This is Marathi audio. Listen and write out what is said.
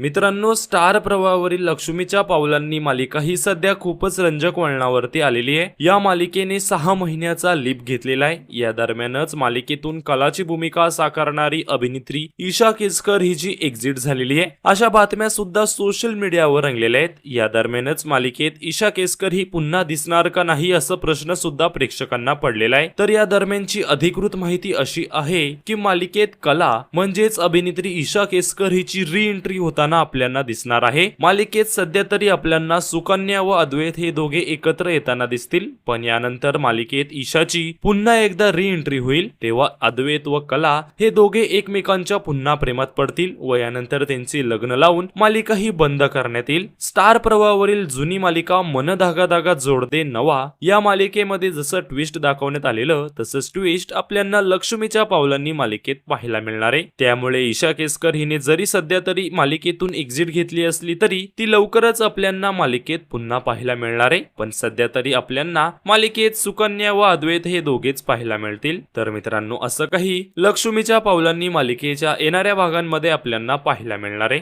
मित्रांनो स्टार प्रवाहावरील लक्ष्मीच्या पावलांनी मालिका ही सध्या खूपच रंजक वळणावरती आलेली आहे. या मालिकेने सहा महिन्याचा लीप घेतलेला आहे. या दरम्यानच मालिकेतून कलाची भूमिका साकारणारी अभिनेत्री ईशा केसकर ही जी एक्झिट झालेली आहे अशा बातम्या सुद्धा सोशल मीडियावर रंगलेल्या आहेत. या दरम्यानच मालिकेत ईशा केसकर ही पुन्हा दिसणार का नाही असं प्रश्न सुद्धा प्रेक्षकांना पडलेला आहे. तर या दरम्यानची अधिकृत माहिती अशी आहे की मालिकेत कला म्हणजेच अभिनेत्री ईशा केसकर हिची री एंट्री होताना आपल्याला दिसणार आहे. मालिकेत सध्या तरी आपल्याला सुकन्या व अद्वैत हे दोघे एकत्र येताना दिसतील. पण यानंतर मालिकेत ईशाची पुन्हा एकदा री एंट्री होईल. तेव्हा अद्वैत व कला हे दोघे एकमेकांच्या पुन्हा प्रेमात पडतील व यानंतर त्यांचे लग्न लावून मालिका ही बंद करण्यात येईल. स्टार प्रवाहावरील जुनी मालिका मन धागा धागा जोडते नवा या मालिकेमध्ये जसं ट्विस्ट दाखवण्यात आलेलं तसंच ट्विस्ट आपल्याला लक्ष्मीच्या पावलांनी मालिकेत पाहायला मिळणार आहे. त्यामुळे ईशा केसकर हिने जरी सध्या तरी मालिकेत मालिकेतून एक्झिट घेतली असली तरी ती लवकरच आपल्यांना मालिकेत पुन्हा पाहायला मिळणार आहे. पण सध्या तरी आपल्यांना मालिकेत सुकन्या व अद्वैत हे दोघेच पाहायला मिळतील. तर मित्रांनो असं काही लक्ष्मीच्या पावलांनी मालिकेच्या येणाऱ्या भागांमध्ये आपल्याला पाहायला मिळणार आहे.